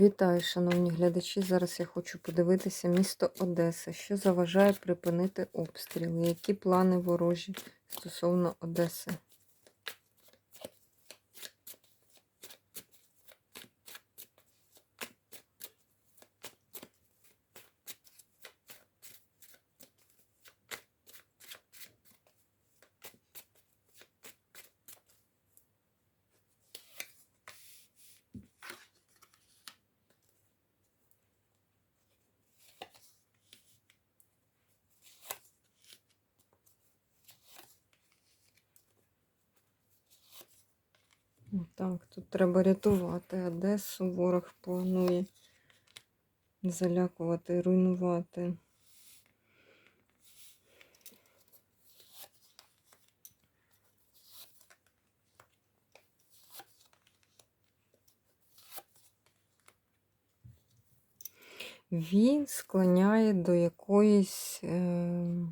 Вітаю, шановні глядачі. Зараз я хочу подивитися місто Одеса. Що заважає припинити обстріли? Які плани ворожі стосовно Одеси? Так, тут треба рятувати Одесу. Ворог планує залякувати, руйнувати. Він склоняє до якоїсь, е,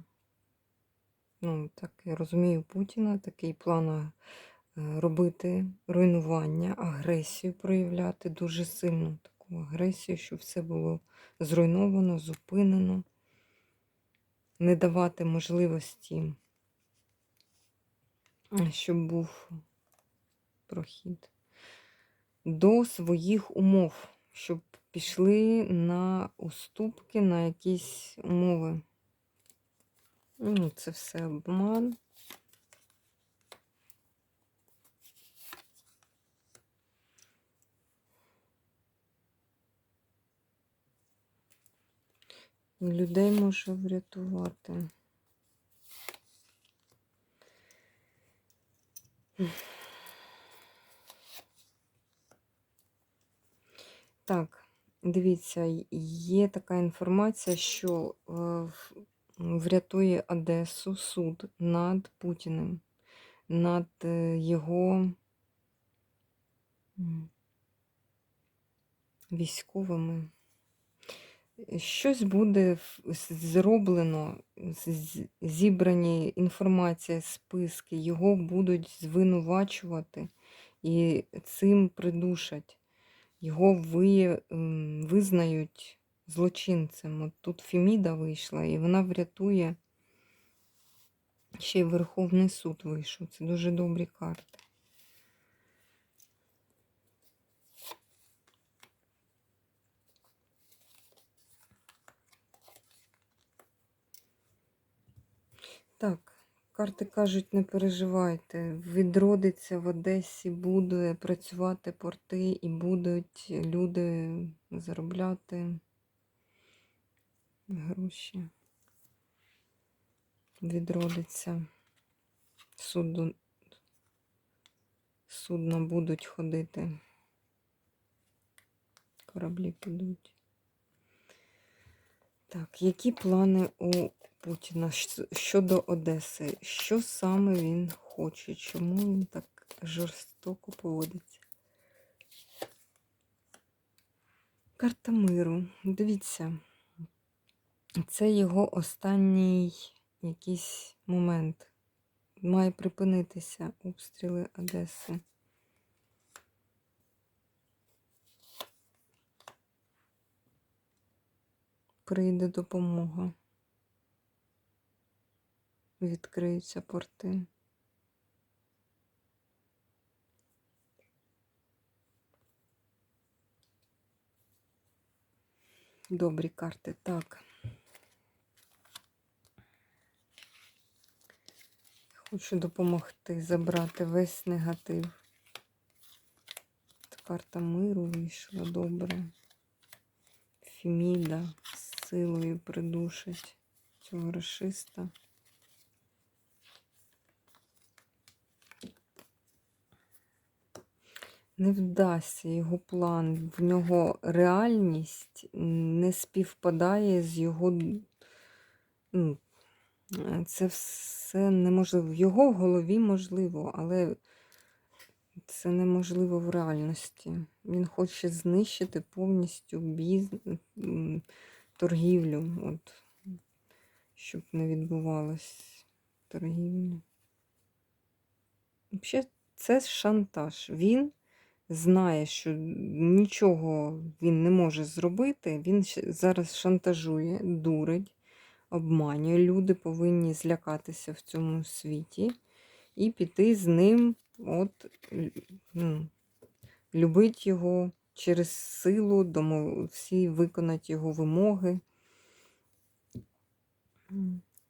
ну, так я розумію, Путіна, такий план робити руйнування, агресію проявляти дуже сильну таку агресію, щоб все було зруйновано, зупинено, не давати можливості, щоб був прохід до своїх умов, щоб пішли на уступки, на якісь умови. Ну, це все обман. Людей може врятувати. Так, дивіться, є така інформація, що е, врятує Одесу суд над Путіним, над е, його військовими. Щось буде зроблено, зібрані інформація, списки, його будуть звинувачувати і цим придушать. Його ви, визнають злочинцем. От тут Феміда вийшла, і вона врятує. Ще й Верховний суд вийшов. Це дуже добрі карти. Так, карти кажуть, не переживайте. Відродиться в Одесі, буде працювати порти і будуть люди заробляти гроші. Відродиться. Суду, судна будуть ходити. Кораблі підуть. Так, які плани у Путіна щодо Одеси? Що саме він хоче? Чому він так жорстоко поводиться? Карта миру. Дивіться, це його останній якийсь момент. Має припинитися обстріли Одеси. Прийде допомога. Відкриються порти. Добрі карти. Так. Хочу допомогти забрати весь негатив. Карта миру вийшла добре. Феміда з силою придушить цього расиста. Не вдасться його план, в нього реальність не співпадає з його. ну, Це все неможливо. В його голові можливо, але це неможливо в реальності. Він хоче знищити повністю бізнес, торгівлю, от, щоб не відбувалось торгівлі. Взагалі, це шантаж. Він знає, що нічого він не може зробити, він зараз шантажує, дурить, обманює. Люди повинні злякатися в цьому світі і піти з ним, от, ну, любить його через силу, домов... всі виконати його вимоги.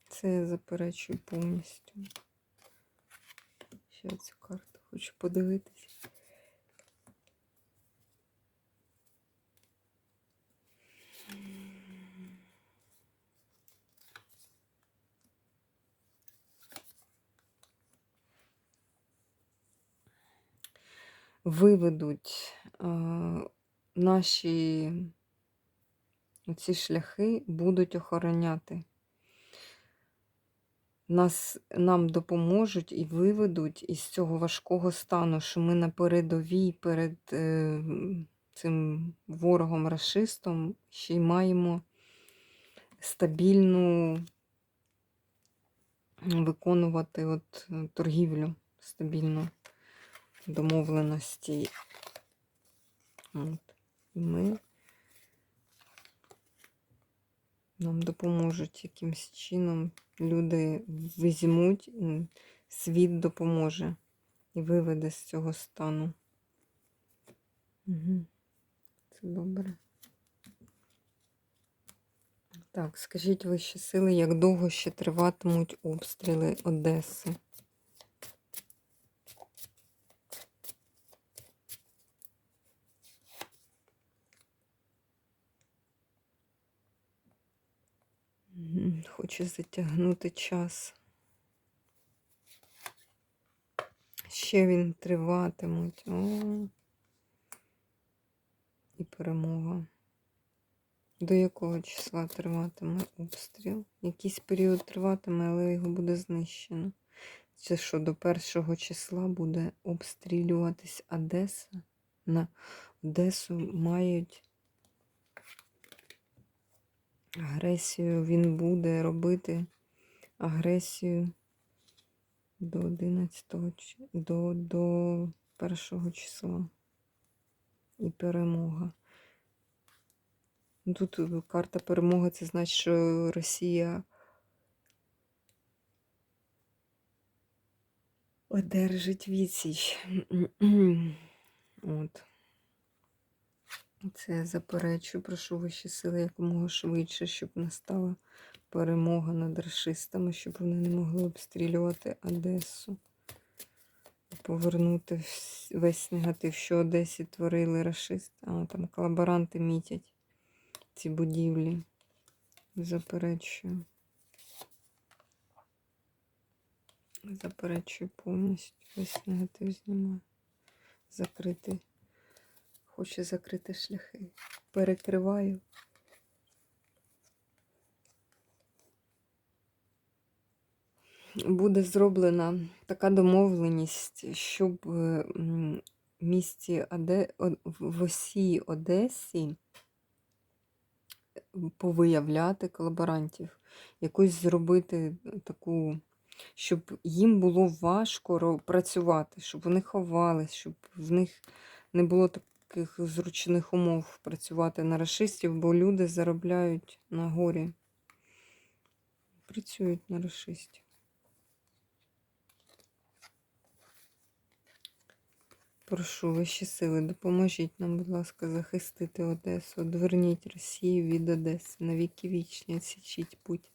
Це я заперечую повністю. Ще цю карту хочу подивитися. Виведуть наші ці шляхи будуть охороняти. Нас, нам допоможуть і виведуть із цього важкого стану, що ми на передовій перед е, цим ворогом расистом ще й маємо стабільну виконувати от, е, торгівлю, стабільну домовленості. От. І ми нам допоможуть якимось чином. Люди візьмуть, світ допоможе і виведе з цього стану. Угу. Це добре. Так, скажіть вищі сили, як довго ще триватимуть обстріли Одеси? Хоче затягнути час. Ще він триватимуть. О. І перемога. До якого числа триватиме обстріл? Якийсь період триватиме, але його буде знищено. Це що до першого числа буде обстрілюватись Одеса? На Одесу мають агресію. Він буде робити агресію до 11 чи- до, до першого числа. І перемога. Ну, Тут е, карта перемоги, це значить, що Росія одержить відсіч. От. Це я заперечую, прошу вищі сили якомога швидше, щоб настала перемога над расистами, щоб вони не могли обстрілювати Одесу. Повернути весь негатив, що Одесі творили расисти. А, там колаборанти мітять ці будівлі. Заперечую. Заперечую повністю. Весь негатив знімаю. Закрити. Хочу закрити шляхи. Перекриваю. Буде зроблена така домовленість, щоб е, в місті Оде... В осі Одесі повиявляти колаборантів, якусь зробити таку, щоб їм було важко працювати, щоб вони ховались, щоб в них не було таких зручних умов працювати на расистів, бо люди заробляють на горі. Працюють на расистів. Прошу вищі сили, допоможіть нам, будь ласка, захистити Одесу. Одверніть Росію від Одеси. На віки вічні відсічіть путь.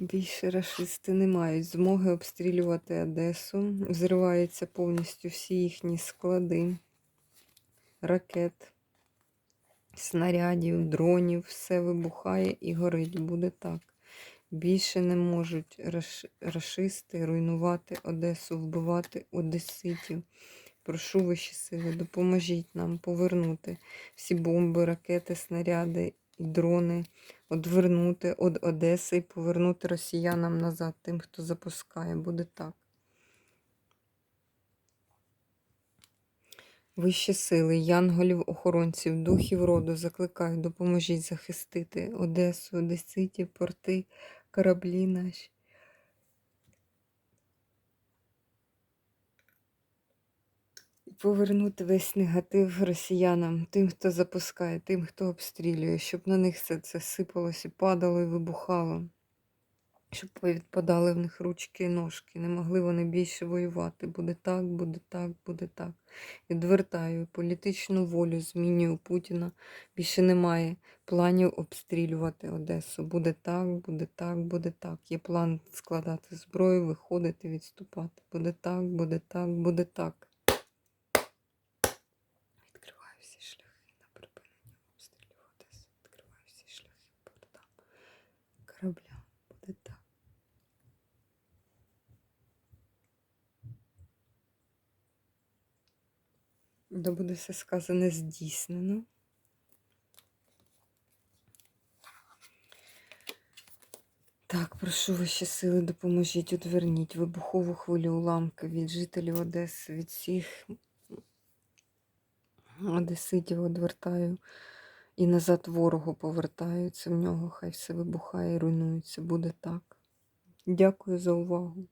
Більше рашисти не мають змоги обстрілювати Одесу. Взриваються повністю всі їхні склади, ракет, снарядів, дронів, все вибухає і горить. Буде так. Більше не можуть раш- рашисти руйнувати Одесу, вбивати одеситів. Прошу вищі сили, допоможіть нам повернути всі бомби, ракети, снаряди дрони, одвернути від Одеси і повернути росіянам назад, тим, хто запускає. Буде так. Вищі сили, янголів, охоронців, духів роду закликаю, допоможіть захистити Одесу, Одеситів, порти, кораблі наші. Повернути весь негатив росіянам, тим, хто запускає, тим, хто обстрілює, щоб на них все це сипалось і падало і вибухало. Щоб повідпадали в них ручки і ножки, не могли вони більше воювати. Буде так, буде так, буде так. Відвертаю політичну волю, змінюю Путіна. Більше немає планів обстрілювати Одесу. Буде так, буде так, буде так. Є план складати зброю, виходити, відступати. Буде так, буде так, буде так. Відкриваю всі шляхи на припинення обстрілів Одеси. Відкриваю всі шляхи портам корабля. Буде так. Да буде все сказане здійснено. Так, прошу ваші сили, допоможіть, одверніть вибухову хвилю уламки від жителів Одеси, від всіх одеситів одвертаю і назад ворогу повертаються в нього, хай все вибухає і руйнується. Буде так. Дякую за увагу.